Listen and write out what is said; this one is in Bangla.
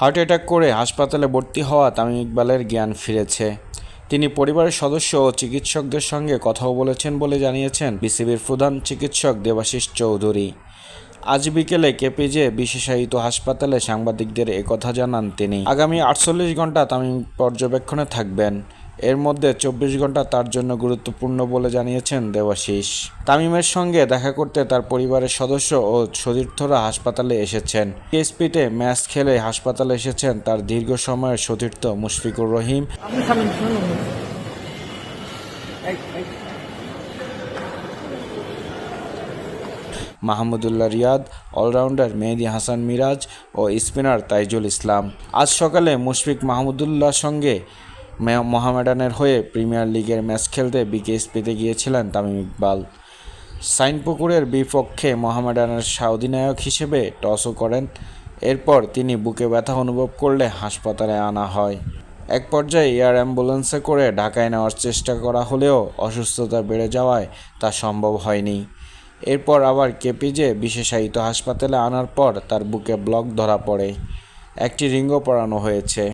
হার্ট অ্যাটাক করে হাসপাতালে ভর্তি হওয়া তামিম ইকবালের জ্ঞান ফিরেছে। তিনি পরিবারের সদস্য ও চিকিৎসকদের সঙ্গে কথাও বলেছেন বলে জানিয়েছেন বিসিবির প্রধান চিকিৎসক দেবাশিস চৌধুরী। আজ বিকেলে কেপিজে বিশেষায়িত হাসপাতালে সাংবাদিকদের একথা জানান তিনি। আগামী আটচল্লিশ ঘণ্টা তামিম পর্যবেক্ষণে থাকবেন। এর মধ্যে চব্বিশ ঘণ্টা তার জন্য গুরুত্বপূর্ণ বলে জানিয়েছেন দেবাশিস তামিমের সঙ্গে দেখা করতে তার পরিবারের সদস্য ও সতীর্থরা হাসপাতালে এসেছেন। কেএসপিতে ম্যাচ খেলে হাসপাতালে এসেছেন তার দীর্ঘ সময়ের সতীর্থ মুশফিকুর রহিম। মাহমুদুল্লাহ রিয়াদ অলরাউন্ডার মেহেদি হাসান মিরাজ ও স্পিনার তাইজুল ইসলাম। আজ সকালে মুশফিক মাহমুদুল্লাহর সঙ্গে মোহামেডানের হয়ে প্রিমিয়ার লিগের ম্যাচ খেলতে বিকেএসপিতে গিয়েছিলেন তামিম ইকবাল। সাইনপুকুরের বিপক্ষে মোহামেডানের অধিনায়ক হিসেবে টসও করেন। এরপর তিনি বুকে ব্যথা অনুভব করলে হাসপাতালে আনা হয়। এক পর্যায়ে এয়ার অ্যাম্বুলেন্সে করে ঢাকায় নেওয়ার চেষ্টা করা হলেও অসুস্থতা বেড়ে যাওয়ায় তা সম্ভব হয়নি। এরপর আবার কেপিজে বিশেষায়িত হাসপাতালে আনার পর তার বুকে ব্লক ধরা পড়ে। একটি রিংও পরানো হয়েছে।